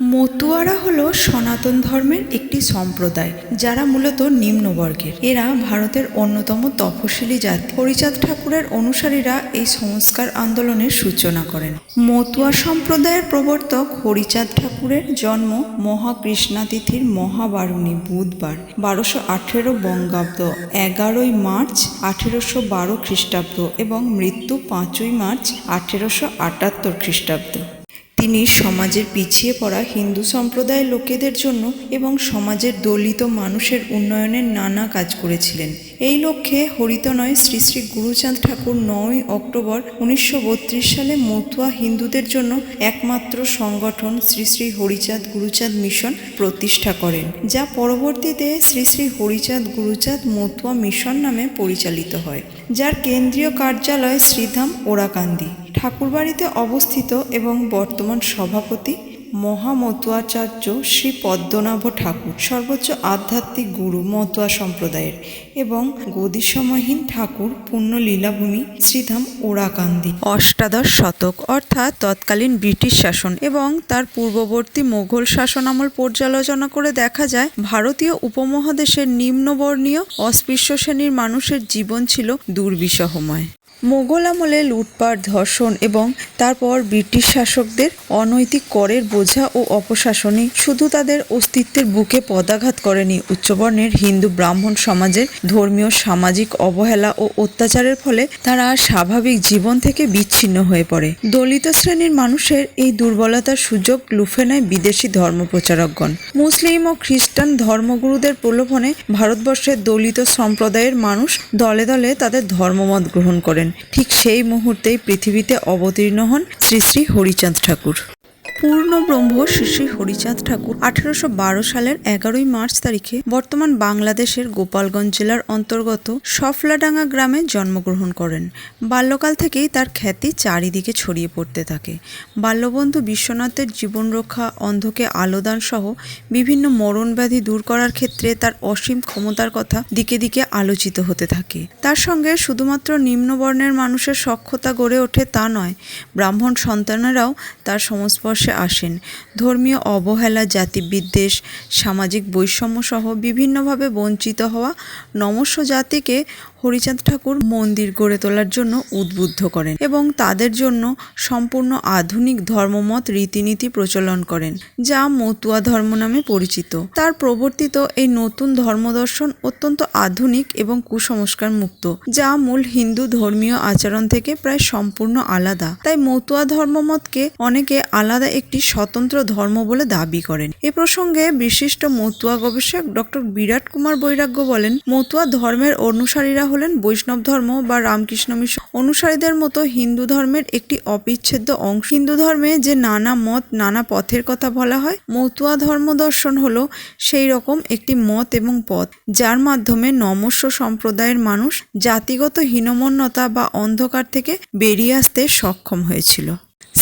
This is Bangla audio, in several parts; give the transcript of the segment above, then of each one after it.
মতুয়ারা হলো সনাতন ধর্মের একটি সম্প্রদায়, যারা মূলত নিম্নবর্গের। এরা ভারতের অন্যতম তপশিলি জাতি। হরিচাঁদ ঠাকুরের অনুসারীরা এই সংস্কার আন্দোলনের সূচনা করেন। মতুয়া সম্প্রদায়ের প্রবর্তক হরিচাঁদ ঠাকুরের জন্ম মহাকৃষ্ণা তিথির মহাবারণী বুধবার, বারোশো আঠেরো বঙ্গাব্দ এগারোই মার্চ আঠেরোশো বারো খ্রিস্টাব্দ এবং মৃত্যু পাঁচই মার্চ আঠেরোশো আটাত্তর খ্রিস্টাব্দ। তিনি সমাজের পিছিয়ে পড়া হিন্দু সম্প্রদায়ের লোকেদের জন্য এবং সমাজের দলিত মানুষের উন্নয়নের নানা কাজ করেছিলেন। এই লক্ষ্যে হরিতনয় শ্রী শ্রী গুরুচাঁদ ঠাকুর নয় অক্টোবর উনিশশো বত্রিশ সালে মতুয়া হিন্দুদের জন্য একমাত্র সংগঠন শ্রী শ্রী হরিচাঁদ গুরুচাঁদ মিশন প্রতিষ্ঠা করেন, যা পরবর্তীতে শ্রী শ্রী হরিচাঁদ গুরুচাঁদ মতুয়া মিশন নামে পরিচালিত হয়, যার কেন্দ্রীয় কার্যালয় শ্রীধাম ওরাকান্দি। ঠাকুরবাড়িতে অবস্থিত এবং বর্তমান সভাপতি মহামতুয়াচার্য শ্রী পদ্মনাভ ঠাকুর, সর্বোচ্চ আধ্যাত্মিক গুরু মতুয়া সম্প্রদায়ের এবং গদিসমহীন ঠাকুর পূর্ণ লীলাভূমি শ্রীধাম ওরাকান্দি। অষ্টাদশ শতক, অর্থাৎ তৎকালীন ব্রিটিশ শাসন এবং তার পূর্ববর্তী মোগল শাসন আমল পর্যালোচনা করে দেখা যায়, ভারতীয় উপমহাদেশের নিম্নবর্ণীয় অস্পৃশ্য শ্রেণির মানুষের জীবন ছিল দুর্বিষহময়। মোগল আমলে লুটপাট, ধর্ষণ এবং তারপর ব্রিটিশ শাসকদের অনৈতিক করের বোঝা ও অপশাসনই শুধু তাদের অস্তিত্বের বুকে পদাঘাত করেনি উচ্চবর্ণের হিন্দু ব্রাহ্মণ সমাজের ধর্মীয়, সামাজিক অবহেলা ও অত্যাচারের ফলে তারা স্বাভাবিক জীবন থেকে বিচ্ছিন্ন হয়ে পড়ে। দলিত শ্রেণির মানুষের এই দুর্বলতার সুযোগ লুফে নেয় বিদেশি ধর্মপ্রচারকগণ। মুসলিম ও খ্রিস্টান ধর্মগুরুদের প্রলোভনে ভারতবর্ষের দলিত সম্প্রদায়ের মানুষ দলে দলে তাদের ধর্মমত গ্রহণ করেন। ঠিক সেই মুহূর্তেই পৃথিবীতে অবতীর্ণ হন শ্রী শ্রী হরিচাঁদ ঠাকুর। পূর্ণ ব্রহ্ম শ্রী শ্রী হরিচাঁদ ঠাকুর আঠেরোশো সালের এগারোই মার্চ তারিখে বর্তমান বাংলাদেশের গোপালগঞ্জ জেলার অন্তর্গত সফলাডাঙ্গা গ্রামে জন্মগ্রহণ করেন। বাল্যকাল থেকেই তার খ্যাতি চারিদিকে ছড়িয়ে পড়তে থাকে। বাল্যবন্ধু বিশ্বনাথের জীবন রক্ষা, অন্ধকে আলোদান সহ বিভিন্ন মরণ ব্যাধি দূর করার ক্ষেত্রে তার অসীম ক্ষমতার কথা দিকে দিকে আলোচিত হতে থাকে। তার সঙ্গে শুধুমাত্র নিম্নবর্ণের মানুষের সক্ষতা গড়ে ওঠে তা নয়, ব্রাহ্মণ সন্তানেরাও তার সংস্পর্শে আসেন। ধর্মীয় অবহেলা জাতিবিদ্বেষ সামাজিক বৈষম্য সহ বিভিন্নভাবে বঞ্চিত হওয়া নমস্য জাতিকে হরিচাঁদ ঠাকুর মন্দির গড়ে তোলার জন্য উদ্বুদ্ধ করেন এবং তাদের জন্য সম্পূর্ণ আধুনিক ধর্মমত রীতিনীতি প্রচলন করেন, যা মতুয়া ধর্ম নামে পরিচিত। তার প্রবর্তিত এই নতুন ধর্মদর্শন অত্যন্ত আধুনিক এবং কুসংস্কার মুক্ত, যা মূল হিন্দু ধর্মীয় আচরণ থেকে প্রায় সম্পূর্ণ আলাদা। তাই মতুয়া ধর্মমতকে অনেকে আলাদা একটি স্বতন্ত্র ধর্ম বলে দাবি করেন। এ প্রসঙ্গে বিশিষ্ট মতুয়া গবেষক ডক্টর বিরাট কুমার বৈরাগ্য বলেন, মতুয়া ধর্মের অনুসারীরা হলেন বৈষ্ণব ধর্ম বা রামকৃষ্ণ মিশন। অনুসারীদের মতো হিন্দু ধর্মের একটি অবিচ্ছেদ্য অংশ। হিন্দু ধর্মে যে নানা মত, নানা পথের কথা বলা হয়, মতুয়া ধর্ম দর্শন হলো সেই রকম একটি মত এবং পথ, যার মাধ্যমে নমস্য সম্প্রদায়ের মানুষ জাতিগত হীনমন্যতা বা অন্ধকার থেকে বেরিয়ে আসতে সক্ষম হয়েছিল।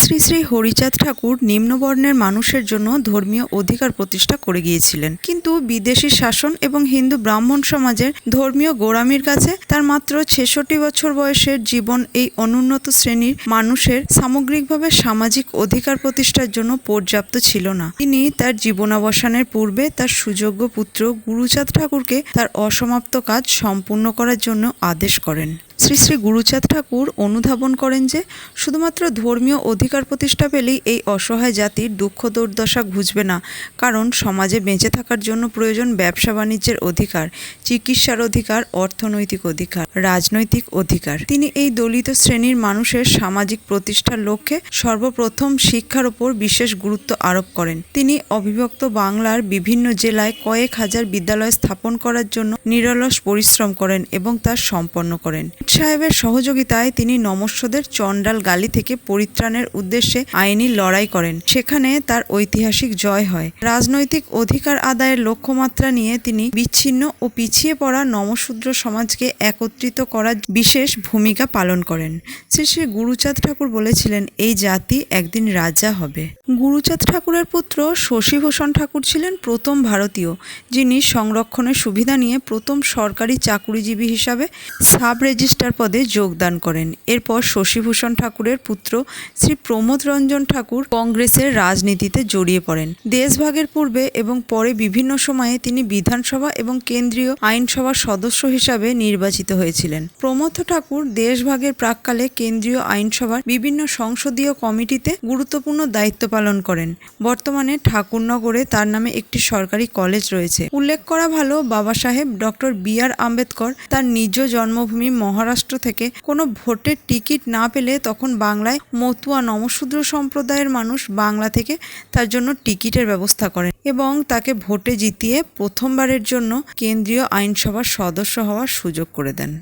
শ্রী শ্রী হরিচাঁদ ঠাকুর নিম্নবর্ণের মানুষের জন্য ধর্মীয় অধিকার প্রতিষ্ঠা করে গিয়েছিলেন। কিন্তু বিদেশি শাসন এবং হিন্দু ব্রাহ্মণ সমাজের ধর্মীয় গোড়ামির কাছে তার মাত্র ছেষট্টি বছর বয়সের জীবন এই অনুন্নত শ্রেণির মানুষের সামগ্রিকভাবে সামাজিক অধিকার প্রতিষ্ঠার জন্য পর্যাপ্ত ছিল না। তিনি তার জীবনাবসানের পূর্বে তার সুযোগ্য পুত্র গুরুচাঁদ ঠাকুরকে তার অসমাপ্ত কাজ সম্পূর্ণ করার জন্য আদেশ করেন। শ্রী শ্রী গুরুচাঁদ ঠাকুর অনুধাবন করেন যে, শুধুমাত্র ধর্মীয় অধিকার প্রতিষ্ঠা পেলেই এই অসহায় জাতির দুঃখ দুর্দশা ঘুচবে না, কারণ সমাজে বেঁচে থাকার জন্য প্রয়োজন ব্যবসা বাণিজ্যের অধিকার, চিকিৎসার অধিকার, অর্থনৈতিক অধিকার, রাজনৈতিক অধিকার। তিনি এই দলিত শ্রেণির মানুষের সামাজিক প্রতিষ্ঠার লক্ষ্যে সর্বপ্রথম শিক্ষার ওপর বিশেষ গুরুত্ব আরোপ করেন। তিনি অবিভক্ত বাংলার বিভিন্ন জেলায় কয়েক হাজার বিদ্যালয় স্থাপন করার জন্য নিরলস পরিশ্রম করেন এবং তা সম্পন্ন করেন। সাহেবের সহযোগিতায় তিনি নমস্যদের চণ্ডাল গালি থেকে পরিত্রাণের উদ্দেশ্যে আইনি লড়াই করেন। সেখানে তার ঐতিহাসিক জয় হয়। রাজনৈতিক অধিকার আদায়ের লক্ষ্যমাত্রা নিয়ে তিনি বিচ্ছিন্ন ও পিছিয়ে পড়া নমশূদ্র সমাজকে একত্রিত করার বিশেষ ভূমিকা পালন করেন। শ্রী শ্রী গুরুচাঁদ ঠাকুর বলেছিলেন, এই জাতি একদিন রাজা হবে। গুরুচাঁদ ঠাকুরের পুত্র শশীভূষণ ঠাকুর ছিলেন প্রথম ভারতীয়, যিনি সংরক্ষণের সুবিধা নিয়ে প্রথম সরকারি চাকুরিজীবী হিসাবে সাব রেজিস্ট্রার মিনিস্টার পদে যোগদান করেন। এরপর শশীভূষণ ঠাকুরের পুত্র শ্রী প্রমোদ রঞ্জন ঠাকুর কংগ্রেসের রাজনীতিতে জড়িয়ে পড়েন। দেশভাগের পূর্বে এবং পরে বিভিন্ন সময়ে তিনি বিধানসভা এবং কেন্দ্রীয় আইনসভার সদস্য হিসাবে নির্বাচিত হয়েছিলেন। প্রমোদ ঠাকুর দেশভাগের প্রাককালে কেন্দ্রীয় আইনসভার বিভিন্ন সংসদীয় কমিটিতে গুরুত্বপূর্ণ দায়িত্ব পালন করেন। বর্তমানে ঠাকুরনগরে তার নামে একটি সরকারি কলেজ রয়েছে। উল্লেখ করা ভালো বাবা সাহেব ডক্টর বি আর আম্বেদকর তার নিজ জন্মভূমি মহারাষ্ট্র থেকে। কোনো ভোটের টিকিট না পেলে তখন বাংলায় মতুয়া নমশূদ্র সম্প্রদায়ের মানুষ বাংলা থেকে তার জন্য টিকিটের ব্যবস্থা করেন এবং তাকে ভোটে জিতিয়ে প্রথমবারের জন্য কেন্দ্রীয় আইনসভার সদস্য হওয়ার সুযোগ করে দেন।